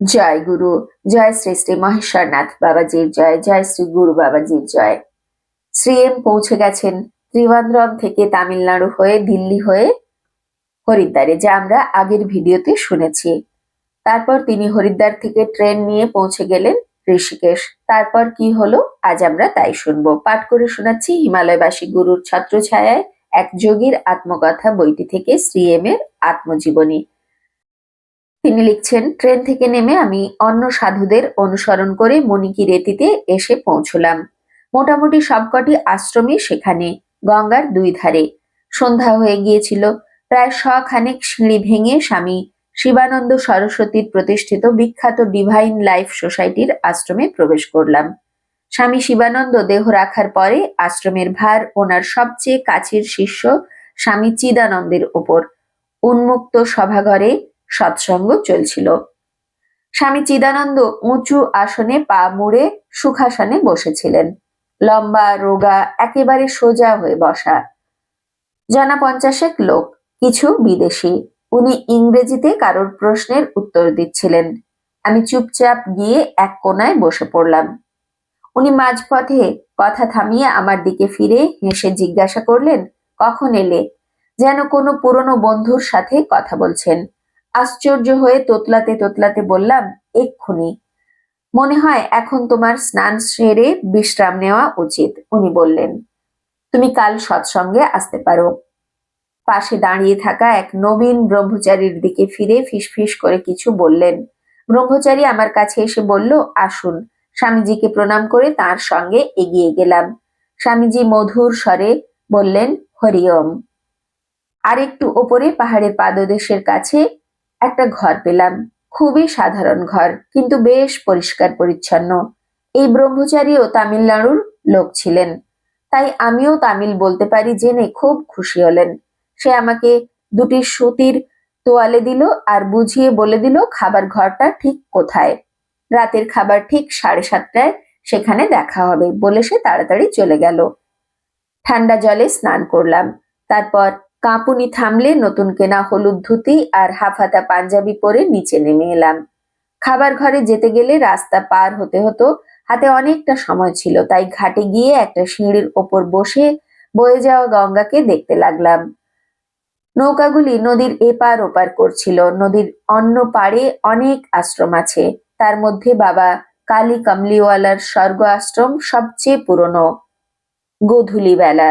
জয় গুরু, জয় শ্রী শ্রী মহেশ্বরনাথ বাবাজির জয় জয় শ্রী গুরু বাবাজির জয়। শ্রী এম পৌঁছে গেছেন ত্রিবান্দ্রম থেকে তামিলনাড়ু হয়ে দিল্লি হয়ে হরিদ্বারে, যা আমরা আগের ভিডিওতে শুনেছি। তারপর তিনি হরিদ্বার থেকে ট্রেন নিয়ে পৌঁছে গেলেন ঋষিকেশ। তারপর কি হলো? আজ আমরা তাই শুনব। পাঠ করে শোনাচ্ছি হিমালয়বাসী গুরুর ছাত্র ছত্রছায়ায় এক যোগীর আত্মকথা, বইটি থেকে শ্রী এম এর আত্মজীবনী। তিনি লিখছেন, ট্রেন থেকে নেমে আমি অন্য সাধুদের অনুসরণ করে মণিকি রেতিতে এসে পৌঁছলাম। মোটামুটি সবকটি আশ্রমই সেখানে, গঙ্গার দুই ধারে। সন্ধ্যা হয়ে গিয়েছিল। প্রায় শখানেক সিঁড়ি ভেঙে স্বামী শিবানন্দ সরস্বতীর প্রতিষ্ঠিত বিখ্যাত ডিভাইন লাইফ সোসাইটির আশ্রমে প্রবেশ করলাম। স্বামী শিবানন্দ দেহ রাখার পরে আশ্রমের ভার ওনার সবচেয়ে কাছের শিষ্য স্বামী চিদানন্দের ওপর উন্মুক্ত সভাঘরে সৎসঙ্গ চলছিল। স্বামী চিদানন্দ উঁচু আসনে পা মুড়ে সুখাসনে বসেছিলেন। লম্বা, রোগা, একেবারে সোজা হয়ে বসা। জানা পঞ্চাশেক লোক, কিছু বিদেশি। উনি ইংরেজিতে কারোর প্রশ্নের উত্তর দিচ্ছিলেন। আমি চুপচাপ গিয়ে এক কোনায় বসে পড়লাম। উনি মাঝপথে কথা থামিয়ে আমার দিকে ফিরে হেসে জিজ্ঞাসা করলেন, কখন এলে? যেন কোনো পুরনো বন্ধুর সাথে কথা বলছেন। আশ্চর্য হয়ে তোতলাতে তোতলাতে বললাম, এক্ষুনি। মনে হয় এখন তোমার স্নান সেরে বিশ্রাম নেওয়া উচিত, উনি বললেন। তুমি কাল সৎসঙ্গে আসতে পারো। পাশে দাঁড়িয়ে থাকা এক নবীন ব্রহ্মচারীর দিকে ফিরে ফিসফিস করে কিছু বললেন। ব্রহ্মচারী আমার কাছে এসে বলল, আসুন। স্বামীজিকে প্রণাম করে তার সঙ্গে এগিয়ে গেলাম। স্বামীজি মধুর স্বরে বললেন, হরিওম। আর একটু ওপরে পাহাড়ের পাদদেশের কাছে একটা ঘর পেলাম। খুবই সাধারণ ঘর, কিন্তু বেশ পরিষ্কার পরিচ্ছন্ন। এই ব্রহ্মচারীও তামিলনাড়ুর লোক ছিলেন। তাই আমিও তামিল বলতে পারি জেনে খুব খুশি হলেন। সে আমাকে দুটি সুতির তোয়ালে দিল আর বুঝিয়ে বলে দিল খাবার ঘরটা ঠিক কোথায়। রাতের খাবার ঠিক সাড়ে সাতটায় সেখানে দেখা হবে বলে সে তাড়াতাড়ি চলে গেল। ঠান্ডা জলে স্নান করলাম। তারপর কাঁপুনি থামলে নতুন কেনা হলুদ ধুতি আর হাফাতা পাঞ্জাবি পরে নিচে নেমে এলাম। খাবার ঘরে যেতে গেলে রাস্তা পার হতে হতো, হাতে অনেকটা সময় ছিল, তাই ঘাটে গিয়ে একটা সিঁড়ির ওপর বসে বয়ে যাওয়া গঙ্গাকে দেখতে লাগলাম। নৌকাগুলি নদীর এপার ওপার করছিল, নদীর অন্য পাড়ে অনেক আশ্রম আছে, তার মধ্যে বাবা কালী কামলিওয়ালার স্বর্গ আশ্রম সবচেয়ে পুরনো। গোধূলি বেলা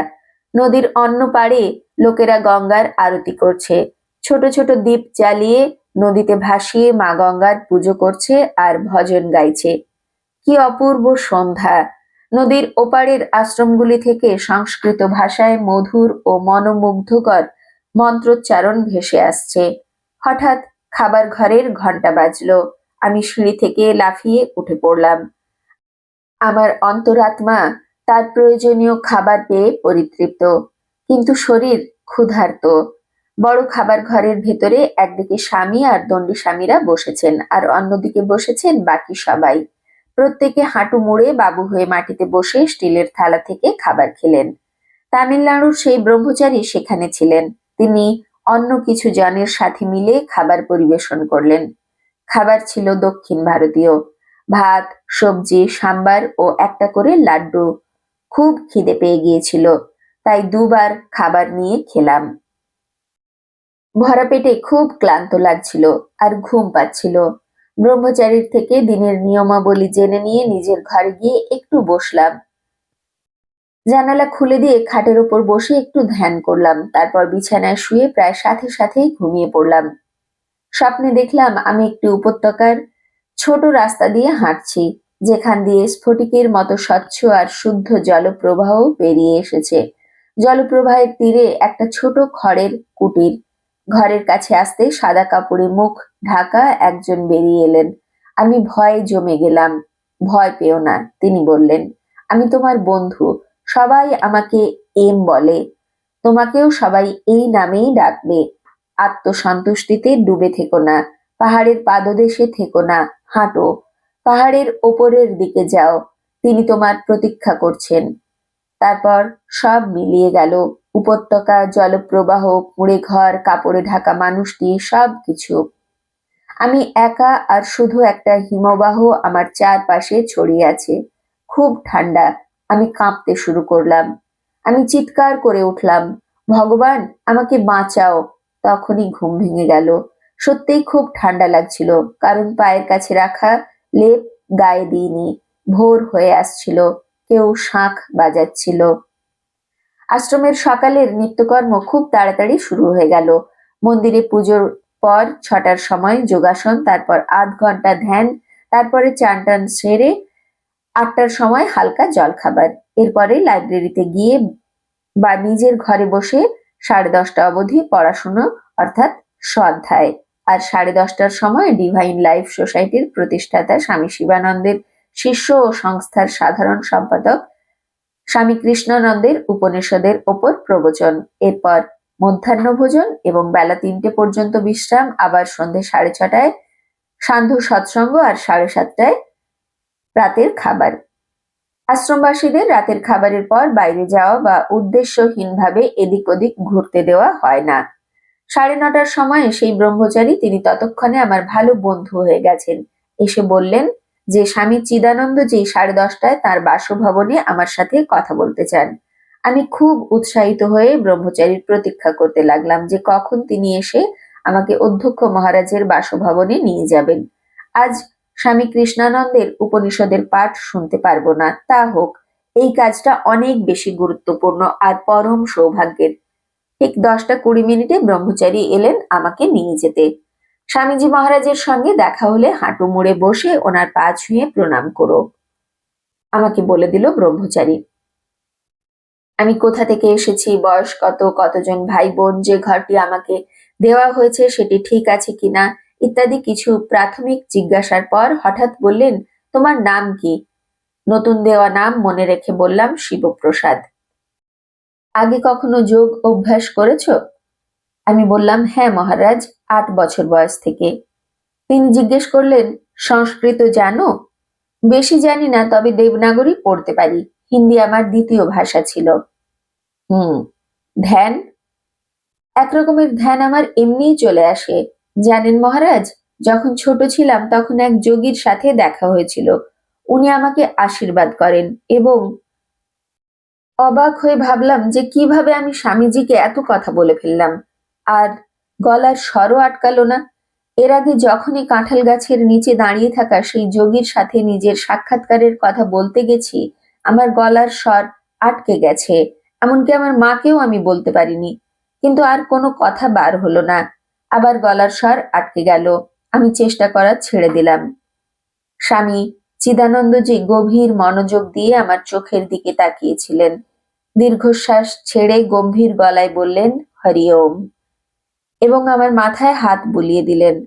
নদীর অন্য পাড়ে লোকেরা গঙ্গার আরতি করছে। ছোট ছোট দ্বীপ জ্বালিয়ে নদীতে ভাসিয়ে মা গঙ্গার পুজো করছে আর ভজন গাইছে। কি অপূর্ব সন্ধ্যা! নদীর ওপারের আশ্রমগুলি থেকে সংস্কৃত ভাষায় মধুর ও মনোমুগ্ধকর মন্ত্রোচ্চারণ ভেসে আসছে। হঠাৎ খাবার ঘরের ঘণ্টা বাজলো। আমি সিঁড়ি থেকে লাফিয়ে উঠে পড়লাম। আমার অন্তরাত্মা তার প্রয়োজনীয় খাবার পেয়ে পরিতৃপ্ত। কিন্তু শরীর ক্ষুধার্ত। বড় খাবার ঘরের ভেতরে একদিকে স্বামী আর দণ্ডী স্বামীরা বসেছেন আর অন্যদিকে বসেছেন বাকি সবাই। প্রত্যেকে হাঁটু মুড়ে বাবু হয়ে মাটিতে বসে স্টিলের থালা থেকে খাবার খেলেন। তামিলনাড়ুর সেই ব্রহ্মচারী সেখানে ছিলেন। তিনি অন্য কিছু জনের সাথে মিলে খাবার পরিবেশন করলেন। খাবার ছিল দক্ষিণ ভারতীয়। ভাত, সবজি, সাম্বার ও একটা করে লাড্ডু। খুব খিদে পেয়ে গিয়েছিল। তাই দুবার খাবার নিয়ে খেলাম। ভরা পেটে খুব ক্লান্ত লাগছিল আর ঘুম পাচ্ছিল। ব্রহ্মচারীর থেকে দিনের নিয়মাবলী জেনে নিয়ে নিজের ঘরে গিয়ে একটু বসলাম। জানালা খুলে দিয়ে খাটের ওপর বসে একটু ধ্যান করলাম। তারপর বিছানায় শুয়ে প্রায় সাথে সাথেই ঘুমিয়ে পড়লাম। স্বপ্নে দেখলাম আমি একটি উপত্যকার ছোট রাস্তা দিয়ে হাঁটছি। যেখান দিয়ে স্ফটিকের মতো স্বচ্ছ আর শুদ্ধ জলপ্রবাহ বেরিয়ে এসেছে। জলপ্রবাহের তীরে একটা ছোট খড়ের কুটির। ঘরের কাছে আসতে সাদা কাপড়ে মুখ ঢাকা একজন বেরিয়ে এলেন। আমি ভয়ে জমে গেলাম। ভয় পেও না, তিনি বললেন। আমি তোমার বন্ধু। সবাই আমাকে এম বলে। তোমাকেও সবাই এই নামেই ডাকবে। আত্মসন্তুষ্টিতে ডুবে থেকো না। পাহাড়ের পাদদেশে থেকো না। হাঁটো। পাহাড়ের ওপরের দিকে যাও, তিনি তোমার প্রতীক্ষা করছেন। তারপর সব মিলিয়ে গেল। উপত্যকা, জলপ্রবাহ কুঁড়ে ঘর, কাপড়ে ঢাকা মানুষটি সব কিছু আমি একা আর শুধু একটা হিমবাহ আমার চারপাশে ছড়িয়ে আছে। খুব ঠান্ডা। আমি কাঁপতে শুরু করলাম। আমি চিৎকার করে উঠলাম, ভগবান, আমাকে বাঁচাও। তখনই ঘুম ভেঙে গেল। সত্যিই খুব ঠান্ডা লাগছিল, কারণ পায়ের কাছে রাখা লেপ গায়ে দিইনি, ভোর হয়ে আসছিল, কেউ শাঁখ বাজাচ্ছিল। আশ্রমের সকালের নিত্যকর্ম খুব তাড়াতাড়ি শুরু হয়ে গেল। মন্দিরে পুজোর পর ছটার সময় যোগাসন, তারপর আধ ঘণ্টা ধ্যান, তারপরে চান টান সেরে আটটার সময় হালকা জলখাবার। এরপরে লাইব্রেরিতে গিয়ে বা নিজের ঘরে বসে সাড়ে দশটা অবধি পড়াশুনো, অর্থাৎ স্বাধ্যায় আর সাড়ে দশটার সময় ডিভাইন লাইফ সোসাইটির প্রতিষ্ঠাতা স্বামী শিবানন্দের শিষ্য ও সংস্থার সাধারণ সম্পাদক স্বামী কৃষ্ণানন্দের উপনিষদের ওপর প্রবচন। এরপর মধ্যাহ্ন ভোজন এবং বেলা তিনটে পর্যন্ত বিশ্রাম, আবার সন্ধে সাড়ে ছটায় সান্ধ্য সৎসঙ্গ আর সাড়ে সাতটায় রাতের খাবার। আশ্রমবাসীদের রাতের খাবারের পর বাইরে যাওয়া বা উদ্দেশ্যহীনভাবে এদিক ওদিক ঘুরতে দেওয়া হয় না। সাড়ে নটার সময় সেই ব্রহ্মচারী তিনি ততক্ষণে আমার ভালো বন্ধু হয়ে গেছেন। এসে বললেন যে, স্বামী চিদানন্দ যে সাড়ে দশটায় তার বাসভবনে আমার সাথে কথা বলতে চান। আমি খুব উৎসাহিত হয়ে ব্রহ্মচারীর প্রতীক্ষা করতে লাগলাম যে, কখন তিনি এসে আমাকে অধ্যক্ষ মহারাজের বাসভবনে নিয়ে যাবেন। আজ স্বামী কৃষ্ণানন্দের উপনিষদের পাঠ শুনতে পারব না। তা হোক, এই কাজটা অনেক বেশি গুরুত্বপূর্ণ আর পরম সৌভাগ্যের। ঠিক দশটা কুড়ি মিনিটে ব্রহ্মচারী এলেন আমাকে নিয়ে যেতে। স্বামীজি মহারাজের সঙ্গে দেখা হলে হাঁটু মুড়ে বসে ওনার পা ছুঁয়ে প্রণাম করো। আমাকে বলে দিল ব্রহ্মচারী। আমি কোথা থেকে এসেছি, বয়স কত, কতজন ভাই বোন যে ঘরটি আমাকে দেওয়া হয়েছে সেটি ঠিক আছে কিনা, ইত্যাদি কিছু প্রাথমিক জিজ্ঞাসার পর হঠাৎ বললেন, তোমার নাম কি? নতুন দেওয়া নাম মনে রেখে বললাম, শিবপ্রসাদ। আগে কখনো যোগ অভ্যাস করেছ? আমি বললাম হ্যাঁ মহারাজ, আট বছর বয়স থেকে। তিনি জিজ্ঞেস করলেন, সংস্কৃত জানো? বেশি জানি না, তবে দেবনাগরী পড়তে পারি। হিন্দি আমার দ্বিতীয় ভাষা ছিল। হুম, ধ্যান? একরকমের ধ্যান আমার এমনিই চলে আসে। জানেন মহারাজ, যখন ছোট ছিলাম তখন এক যোগীর সাথে দেখা হয়েছিল। উনি আমাকে আশীর্বাদ করেন এবং অবাক হয়ে ভাবলাম যে কীভাবে আমি স্বামীজিকে এত কথা বলে ফেললাম। আর গলার স্বরও আটকালো না। এর আগে যখনই কাঁঠাল গাছের নিচে দাঁড়িয়ে থাকা সেই যোগীর সাথে নিজের সাক্ষাৎকারের কথা বলতে গেছি, আমার গলার স্বর আটকে গেছে। এমনকি আমার মাকেও আমি বলতে পারিনি। কিন্তু আর কোনো কথা বার হলো না। আবার গলার স্বর আটকে গেল। আমি চেষ্টা করা ছেড়ে দিলাম। স্বামী চিদানন্দজি গভীর মনোযোগ দিয়ে আমার চোখের দিকে তাকিয়েছিলেন। দীর্ঘশ্বাস ছেড়ে গম্ভীর গলায় বললেন, হরি ওম। এবং আমার মাথায় হাত বুলিয়ে দিলেন,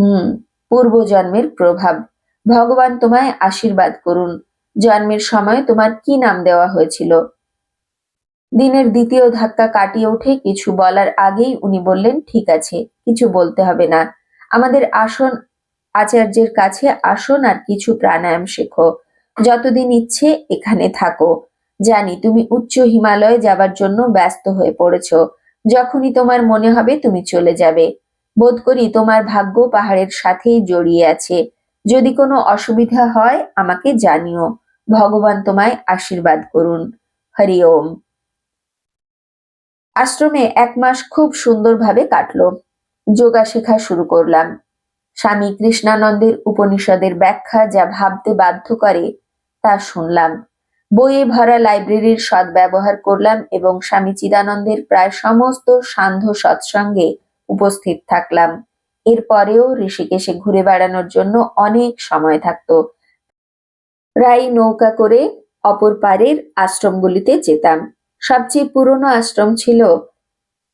হুম, পূর্বজন্মের প্রভাব। ভগবান তোমায় আশীর্বাদ করুন। জন্মের সময় তোমার কি নাম দেওয়া হয়েছিল? দিনের দ্বিতীয় ধাক্কা কাটিয়ে উঠে কিছু বলার আগেই উনি বললেন, ঠিক আছে, কিছু বলতে হবে না। আমাদের আসন আচার্যের কাছে আসন আর কিছু প্রাণায়াম শেখো। যতদিন ইচ্ছে এখানে থাকো। জানি তুমি উচ্চ হিমালয়ে যাবার জন্য ব্যস্ত হয়ে পড়েছ। যখনই তোমার মনে হবে তুমি চলে যাবে। বোধ করি তোমার ভাগ্য পাহাড়ের সাথেই জড়িয়ে আছে। যদি কোনো অসুবিধা হয় আমাকে জানিও। ভগবান তোমায় আশীর্বাদ করুন। হরি ওম। আশ্রমে এক মাস খুব সুন্দরভাবে কাটলো। যোগা শেখা শুরু করলাম। স্বামী কৃষ্ণানন্দের উপনিষদের ব্যাখ্যা যা ভাবতে বাধ্য করে, তা শুনলাম। বইয়ে ভরা লাইব্রেরির সদ্ব্যবহার করলাম এবং স্বামী চিদানন্দের প্রায় সমস্ত সান্ধ্য সৎসঙ্গে উপস্থিত থাকলাম। এরপরেও ঋষিকেশে ঘুরে বেড়ানোর জন্য অনেক সময় থাকতো। প্রায় নৌকা করে অপর পারের আশ্রমগুলিতে যেতাম। সবচেয়ে পুরনো আশ্রম ছিল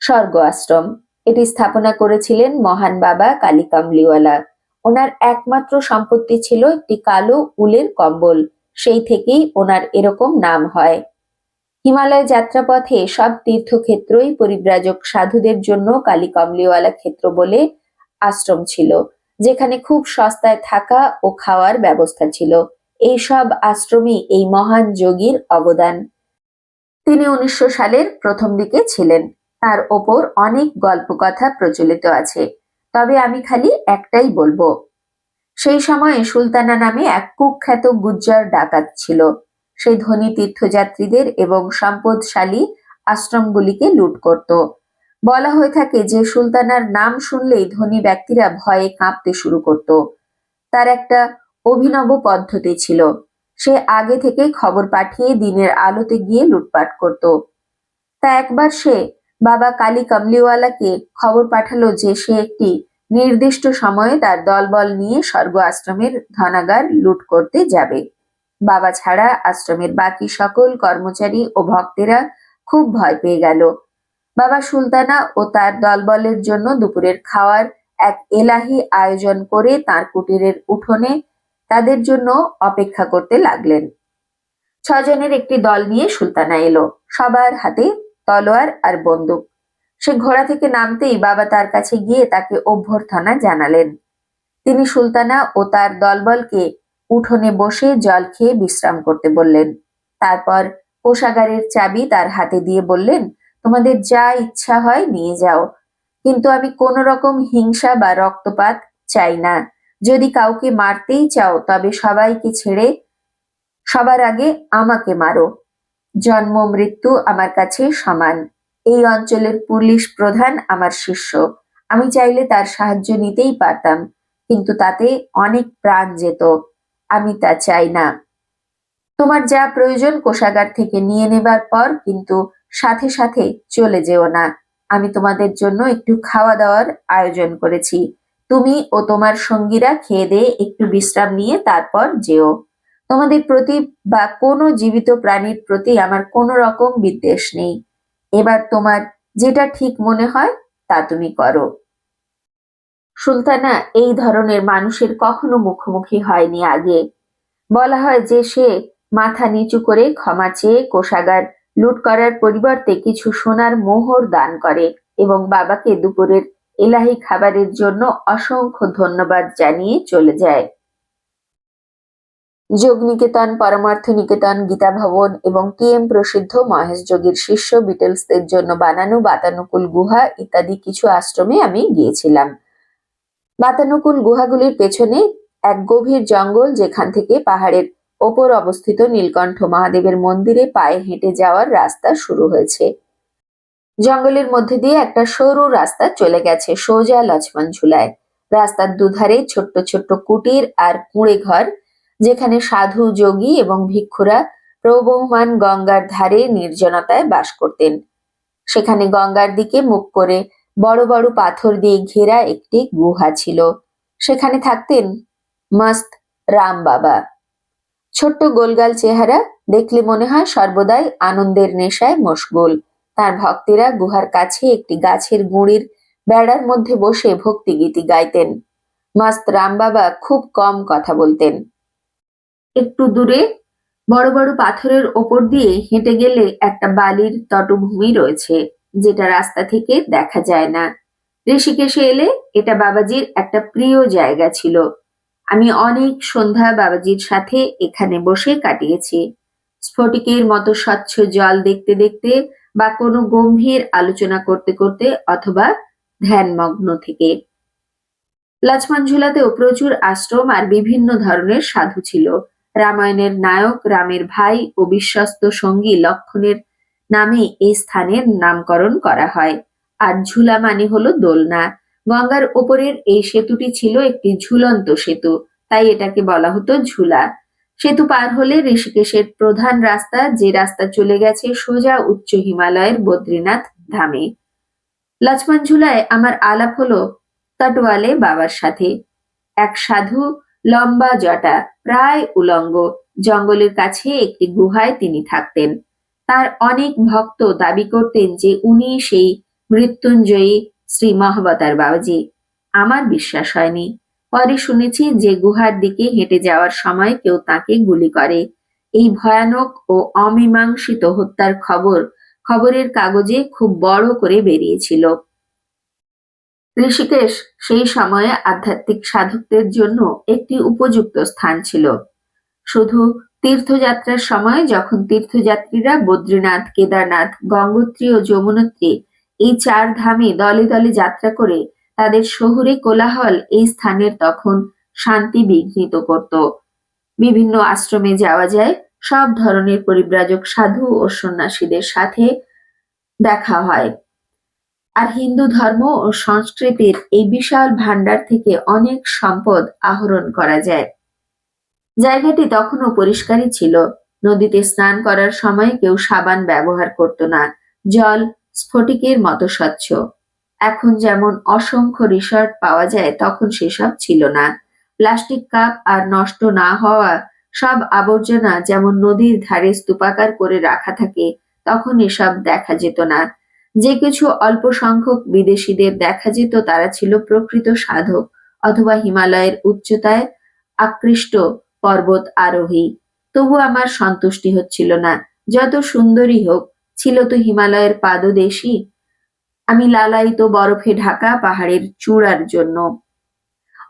স্বর্গ আশ্রম। এটি স্থাপনা করেছিলেন মহান বাবা কালিকামলিওয়ালা ওনার একমাত্র সম্পত্তি ছিল একটি কালো উলের কম্বল। সেই থেকেই ওনার এরকম নাম হয়। হিমালয় যাত্রাপথে সব তীর্থক্ষেত্রই পরিব্রাজক সাধুদের জন্য কালী কমলিওয়ালা ক্ষেত্র বলে আশ্রম ছিল, যেখানে খুব সস্তায় থাকা ও খাওয়ার ব্যবস্থা ছিল। এই সব আশ্রমই এই মহান যোগীর অবদান। তিনি উনিশশো সালের প্রথম দিকে ছিলেন। তার ওপর অনেক গল্প কথা প্রচলিত আছে। তবে আমি খালি একটাই বলব। সেই সময়ে সুলতানা নামে এক কুখ্যাত গুজ্জার ডাকাত ছিল। সে ধনী তীর্থযাত্রীদের এবং সম্পদশালী আশ্রমগুলিকে লুট করত। বলা হয়ে থাকে যে সুলতানার নাম শুনলেই ধনী ব্যক্তিরা ভয়ে কাঁপতে শুরু করত। তার একটা অভিনব পদ্ধতি ছিল। সে আগে থেকে খবর পাঠিয়ে দিনের আলোতে গিয়ে লুটপাট করত। তা একবার সে বাবা কালী কামলিওয়ালাকে খবর পাঠালো যে সে একটি নির্দিষ্ট সময়ে তার দলবল নিয়ে স্বর্গ আশ্রমের ধনাগার লুট করতে যাবে। বাবা ছাড়া আশ্রমের বাকি সকল কর্মচারী ও ভক্তেরা খুব ভয় পেয়ে গেল। বাবা সুলতানা ও তার দলবলের জন্য দুপুরের খাওয়ার এক এলাহি আয়োজন করে তার কুটিরের উঠোনে তাদের জন্য অপেক্ষা করতে লাগলেন। ছজনের একটি দল নিয়ে সুলতানা এলো। সবার হাতে তলোয়ার আর বন্দুক। সে ঘোড়া থেকে নামতেই বাবা তার কাছে গিয়ে তাকে অভ্যর্থনা জানালেন। তিনি সুলতানা ও তার দলবলকে উঠোনে বসে জল খেয়ে বিশ্রাম করতে বললেন। তারপর কোষাগারের চাবি তার হাতে দিয়ে বললেন, তোমাদের যা ইচ্ছা হয় নিয়ে যাও। কিন্তু আমি কোন রকম হিংসা বা রক্তপাত চাই না। যদি কাউকে মারতেই চাও, তবে সবাইকে ছেড়ে সবার আগে আমাকে মারো। জন্ম, মৃত্যু আমার কাছে সমান। এই অঞ্চলের পুলিশ প্রধান আমার শিষ্য। আমি চাইলে তার সাহায্য নিতেই পারতাম, কিন্তু তাতে অনেক প্রাণ যেত। আমি তা চাই না। তোমার যা প্রয়োজন কোষাগার থেকে নিয়ে নেবার পর কিন্তু সাথে সাথে চলে যেও না। আমি তোমাদের জন্য একটু খাওয়া দাওয়ার আয়োজন করেছি। তুমি ও তোমার সঙ্গীরা খেয়ে দিয়ে একটু বিশ্রাম নিয়ে তারপর যেও। তোমাদের প্রতি বা কোনো জীবিত প্রাণীর প্রতি আমার কোনো রকম বিদ্বেষ নেই। এবার তোমার যেটা ঠিক মনে হয়, তা তুমি করো। সুলতানা এই ধরনের মানুষের কখনো মুখোমুখি হয়নি আগে। বলা হয় যে সে মাথা নিচু করে ক্ষমা চেয়ে কোষাগার লুট করার পরিবর্তে কিছু সোনার মোহর দান করে এবং বাবাকে দুপুরের এলাহি খাবারের জন্য অসংখ্য ধন্যবাদ জানিয়ে চলে যায়। যোগ নিকেতন পরমার্থ নিকেতন গীতা ভবন এবং টি এম প্রসিদ্ধ মহেশ যোগীর শিষ্য বিটেলসদের জন্য বানানো বাতানুকুল গুহা ইত্যাদি কিছু আশ্রমে আমি গিয়েছিলাম। বাতানুকুল গুহাগুলির পেছনে এক গভীর জঙ্গল যেখান থেকে পাহাড়ের ওপর অবস্থিত নীলকণ্ঠ মহাদেবের মন্দিরে পায়ে হেঁটে যাওয়ার রাস্তা শুরু হয়েছে। জঙ্গলের মধ্যে দিয়ে একটা সরু রাস্তা চলে গেছে সোজা লক্ষ্মণ ঝুলায় রাস্তার দুধারে ছোট্ট ছোট্ট কুটির আর কুঁড়ে ঘর যেখানে সাধু, যোগী এবং ভিক্ষুরা প্রবহমান গঙ্গার ধারে নির্জনতায় বাস করতেন। সেখানে গঙ্গার দিকে মুখ করে বড় বড় পাথর দিয়ে ঘেরা একটি গুহা ছিল। সেখানে থাকতেন মস্ত রাম বাবা। ছোট্ট গোলগাল চেহারা দেখলে মনে হয় সর্বদাই আনন্দের নেশায় মশগুল। তার ভক্তেরা গুহার কাছে একটি গাছের গুঁড়ির বেড়ার মধ্যে বসে ভক্তিগীতি গাইতেন। মাস্ত রাম বাবা খুব কম কথা বলতেন। একটু দূরে বড় বড় পাথরের ওপর দিয়ে হেঁটে গেলে একটা বালির তটভূমি রয়েছে, যেটা রাস্তা থেকে দেখা যায় না। ঋষিকেশে এলে এটা বাবাজির একটা প্রিয় জায়গা ছিল। আমি অনেক সন্ধ্যা বাবাজির সাথে এখানে বসে কাটিয়েছি। স্ফটিকের মতো স্বচ্ছ জল দেখতে দেখতে বা কোনো গম্ভীর আলোচনা করতে করতে অথবা ধ্যানমগ্ন থেকে। লক্ষ্মণ ঝুলাতেও প্রচুর আশ্রম আর বিভিন্ন ধরনের সাধু ছিল। রামায়ণের নায়ক, রামের ভাই ও বিশ্বস্ত সঙ্গী লক্ষণের নামে এই স্থানের নামকরণ করা হয়। আর ঝুলা মানে হলো দোলনা। গঙ্গার ওপরের এই সেতুটি ছিল একটি ঝুলন্ত সেতু, তাই এটাকে বলা হতো ঝুলা। সেতু পার হলে ঋষিকেশের প্রধান রাস্তা, যে রাস্তা চলে গেছে সোজা উচ্চ হিমালয়ের বদ্রীনাথ ধামে। লক্ষ্মণ ঝুলায় আমার আলাপ হলো তটওয়ালে বাবার সাথে। এক সাধু লম্বা জটা, প্রায় উলঙ্গ। জঙ্গলের কাছে একটি গুহায় তিনি থাকতেন। তার অনেক ভক্ত দাবি করতেন যে উনি সেই মৃত্যুঞ্জয়ী শ্রী মহাবতার বাবাজি। আমার বিশ্বাস হয়নি। পরে শুনেছি যে গুহার দিকে হেঁটে যাওয়ার সময় কেউ তাকে গুলি করে। এই ভয়ানক ও অমীমাংসিত হত্যার খবর খবরের কাগজে খুব বড় করে বেরিয়েছিল। ঋষিকেশ সেই সময়ে আধ্যাত্মিক সাধকদের জন্য একটি উপযুক্ত স্থান ছিল। শুধু তীর্থযাত্রার সময় যখন তীর্থযাত্রীরা বদ্রীনাথ, কেদারনাথ, গঙ্গোত্রী ও যমুনোত্রী এই চার ধামে দলে দলে যাত্রা করে তাদের শহুরে কোলাহল এই স্থানের তখন শান্তি বিঘ্নিত করত। বিভিন্ন আশ্রমে যাওয়া যায়, সব ধরনের পরিব্রাজক সাধু ও সন্ন্যাসীদের সাথে দেখা হয়। আর হিন্দু ধর্ম ও সংস্কৃতির এই বিশাল ভান্ডার থেকে অনেক সম্পদ আহরণ করা যায়। জায়গাটি তখনও পরিষ্কারই ছিল। নদীতে স্নান করার সময় কেউ সাবান ব্যবহার করত না। জল স্ফটিকের মতো স্বচ্ছ। এখন যেমন অসংখ্য রিসর্ট পাওয়া যায়, তখন সেসব ছিল না। প্লাস্টিক কাপ আর নষ্ট না হওয়া সব আবর্জনা যেমন নদীর ধারে স্তূপাকার করে রাখা থাকে, তখন এসব দেখা যেত না। যে কিছু অল্প সংখ্যক বিদেশিদের দেখা যেত তারা ছিল প্রকৃত সাধক অথবা হিমালয়ের উচ্চতায় আকৃষ্ট পর্বত আরোহী। তবু আমার সন্তুষ্টি হচ্ছিল না। যত সুন্দরী হোক, ছিল তো হিমালয়ের পাদদেশী আমি লালায়িত বরফে ঢাকা পাহাড়ের চূড়ার জন্য।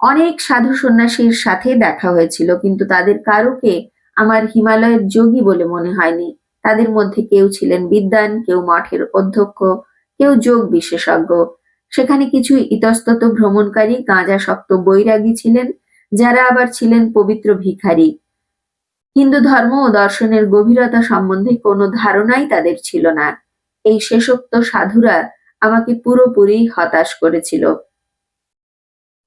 অনেক সাধু সন্ন্যাসীর সাথে দেখা হয়েছিল, কিন্তু তাদের কারোকে আমার হিমালয়ের যোগী বলে মনে হয়নি। তাদের মধ্যে কেউ ছিলেন বিদ্বান, কেউ মঠের অধ্যক্ষ, কেউ যোগ বিশেষজ্ঞ। সেখানে কিছু ইতস্তত ভ্রমণকারী গাঁজাসক্ত বৈরাগী ছিলেন, যারা আবার ছিলেন পবিত্র ভিখারি। হিন্দু ধর্ম ও দর্শনের গভীরতা সম্বন্ধে কোনো ধারণাই তাদের ছিল না। এই শেষোক্ত সাধুরা আমাকে পুরোপুরি হতাশ করেছিল।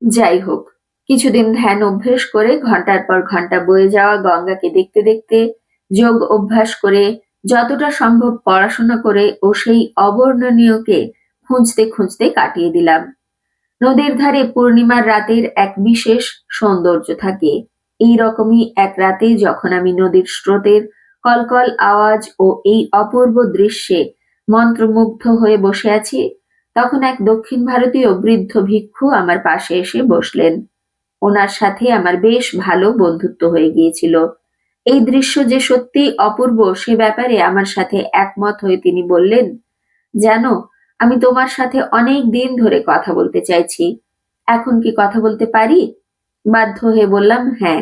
যাই হোক, কিছুদিন ধ্যান অভ্যেস করে ঘণ্টার পর ঘণ্টা বয়ে যাওয়া গঙ্গাকে দেখতে দেখতে যোগ অভ্যাস করে যতটা সম্ভব পড়াশোনা করে ও সেই অবর্ণনীয়কে খুঁজতে খুঁজতে কাটিয়ে দিলাম। নদীর ধারে পূর্ণিমার রাতের এক বিশেষ সৌন্দর্য থাকে। এই রকমই এক রাতে যখন আমি নদীর স্রোতের কলকল আওয়াজ ও এই অপূর্ব দৃশ্যে মন্ত্রমুগ্ধ হয়ে বসে আছি, তখন এক দক্ষিণ ভারতীয় বৃদ্ধ ভিক্ষু আমার পাশে এসে বসলেন। ওনার সাথে আমার বেশ ভালো বন্ধুত্ব হয়ে গিয়েছিল। এই দৃশ্য যে সত্যি অপূর্ব, সে ব্যাপারে আমার সাথে একমত হয়ে তিনি বললেন, জানো, আমি তোমার সাথে অনেক দিন ধরে কথা বলতে চাইছি। এখন কি কথা বলতে পারি? বাধ্য হয়ে বললাম হ্যাঁ।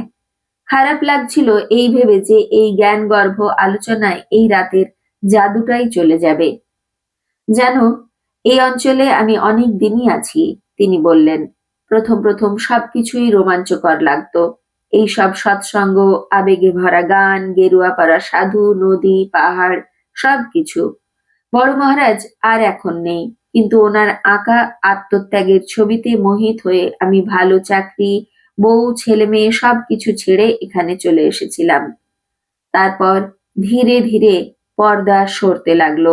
খারাপ লাগছিল এই ভেবে যে এই জ্ঞান গর্ভ আলোচনায় এই রাতের জাদুটাই চলে যাবে। জানো, এই অঞ্চলে আমি অনেক দিনই আছি, তিনি বললেন। প্রথম প্রথম সবকিছুই রোমাঞ্চকর লাগতো। এই সব সৎসঙ্গ, আবেগে ভরা গান, গেরুয়া পাড়া সাধু, নদী, পাহাড়, সবকিছু। বড় মহারাজ আর এখন নেই, কিন্তু ওনার আঁকা আত্মত্যাগের ছবিতে মোহিত হয়ে আমি ভালো চাকরি, বউ, ছেলে মেয়ে সবকিছু ছেড়ে এখানে চলে এসেছিলাম। তারপর ধীরে ধীরে পর্দা সরতে লাগল।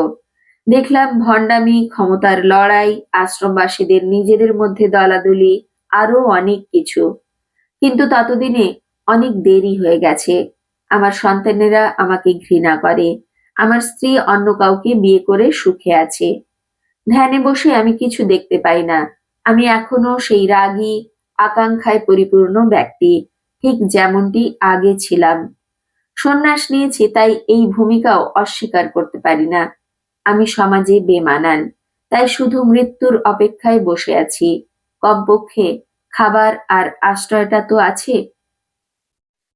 দেখলাম ভণ্ডামি, ক্ষমতার লড়াই, আশ্রমবাসীদের নিজেদের মধ্যে দলাদলি, আরও অনেক কিছু। কিন্তু ততদিনে অনেক দেরি হয়ে গেছে। আমার সন্তানেরা আমাকে ঘৃণা করে। আমার স্ত্রী অন্য কাউকে বিয়ে করে সুখে আছে। ধ্যানে বসে আমি কিছু দেখতে পাই না। আমি এখনও সেই রাগী, আকাঙ্ক্ষায় পরিপূর্ণ ব্যক্তি, ঠিক যেমনটি আগে ছিলাম। সন্ন্যাস নিয়েছি, তাই এই ভূমিকাও অস্বীকার করতে পারি না। আমি সমাজে বেমানান, তাই শুধু মৃত্যুর অপেক্ষায় বসে আছি। কমপক্ষে খাবার আর আশ্রয়টা তো আছে।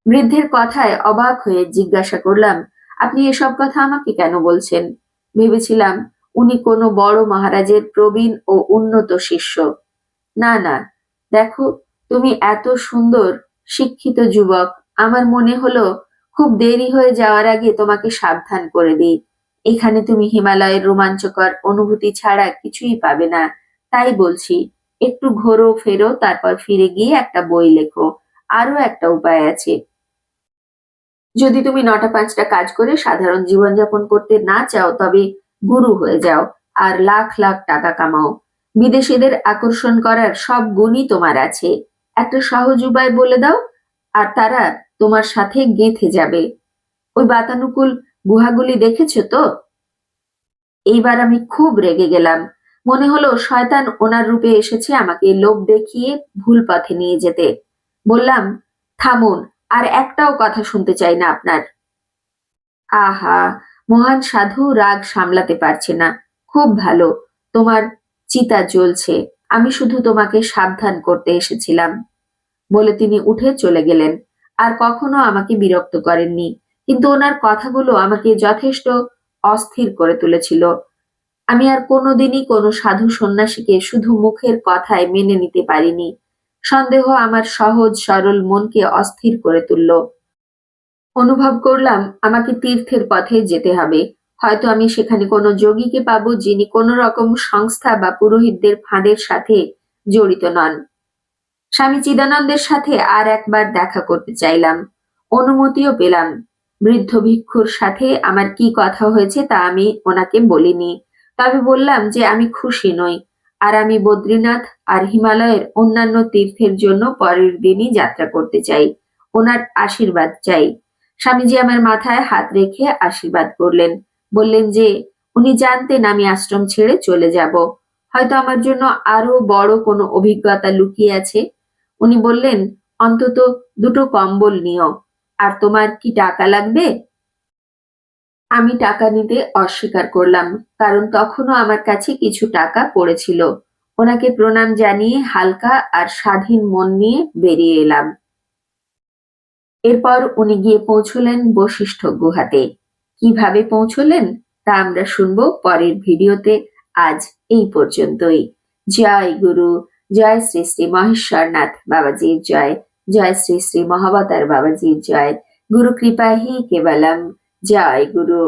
বৃদ্ধের কথায় অবাক হয়ে জিজ্ঞাসা করলাম, আপনি এসব কথা আমাকে কেন বলছেন? ভেবেছিলাম উনি কোনো বড় মহারাজের প্রবীণ ও উন্নত শিষ্য। না না, দেখো, তুমি এত সুন্দর, শিক্ষিত যুবক, আমার মনে হলো খুব দেরি হয়ে যাওয়ার আগে তোমাকে সাবধান করে দিই। এখানে তুমি হিমালয়ের রোমাঞ্চকর অনুভূতি ছাড়া কিছুই পাবে না, তাই বলছি। একটু ঘোরো, ফেরো, তারপর ফিরে গিয়ে একটা বই লেখো। আরও একটা উপায় আছে। যদি তুমি নটা পাঁচটা কাজ করে সাধারণ জীবনযাপন করতে না চাও, তবে গুরু হয়ে যাও আর লাখ লাখ টাকা কামাও। বিদেশিদের আকর্ষণ করার সব গুণই তোমার আছে। একটা সহজ উপায় বলে দাও আর তারা তোমার সাথে গেঁথে যাবে। ওই বাতানুকূল গুহাগুলি দেখেছ তো? এইবার আমি খুব রেগে গেলাম। মনে হলো শয়তান ওনার রূপে এসেছে আমাকে লোভ দেখিয়ে ভুল পথে নিয়ে যেতে। বললাম, থামুন, আর একটাও কথা শুনতে চাই না আপনার। আহা, মহান সাধু রাগ সামলাতে পারছে না। খুব ভালো, তোমার চিতা জ্বলছে, আমি শুধু তোমাকে সাবধান করতে এসেছিলাম। বলে তিনি উঠে চলে গেলেন, আর কখনো আমাকে বিরক্ত করেননি, কিন্তু ওনার কথাগুলো আমাকে যথেষ্ট অস্থির করে তুলেছিল। আমি আর কোনোদিনই কোনো সাধু সন্ন্যাসীকে শুধু মুখের কথায় মেনে নিতে পারিনি। সন্দেহ আমার সহজ, সরল মনকে অস্থির করে তুলল। অনুভব করলাম, আমাকে তীর্থের পথে যেতে হবে। হয়তো আমি সেখানে কোনো যোগীকে পাবো যিনি কোনো রকম সংস্থা বা পুরোহিতদের ফাঁদের সাথে জড়িত নন। স্বামী চিদানন্দের সাথে আর একবার দেখা করতে চাইলাম। অনুমতিও পেলাম। বৃদ্ধ ভিক্ষুর সাথে আমার কি কথা হয়েছে তা আমি ওনাকে বলিনি। তবে বললাম যে আমি খুশি নই। আর আমি বদ্রীনাথ আর হিমালয়ের অন্যান্য তীর্থের জন্য পরের দিনই যাত্রা করতে চাই। ওনার আশীর্বাদ চাই। স্বামীজি আমার মাথায় হাত রেখে আশীর্বাদ করলেন। বললেন যে, উনি জানতেন আমি আশ্রম ছেড়ে চলে যাব। হয়তো আমার জন্য আরও বড় কোনো অভিজ্ঞতা লুকিয়ে আছে? উনি বললেন, অন্তত দুটো কম্বল নিও। আর তোমার কি টাকা লাগবে? আমি টাকা নিতে অস্বীকার করলাম, কারণ তখনও আমার কাছে কিছু টাকা পড়েছিল। ওনাকে প্রণাম জানিয়ে হালকা আর স্বাধীন মন নিয়ে বেরিয়ে এলাম। এরপর উনি গিয়ে পৌঁছলেন বশিষ্ঠ গুহাতে। কীভাবে পৌঁছলেন তা আমরা শুনব পরের ভিডিওতে। আজ এই পর্যন্তই। জয় গুরু, জয় শ্রী শ্রী মহেশ্বরনাথ বাবাজির জয় জয় শ্রী শ্রী মহাবতার বাবাজির জয়। গুরু কৃপা হি কেবলম। জয় গুরু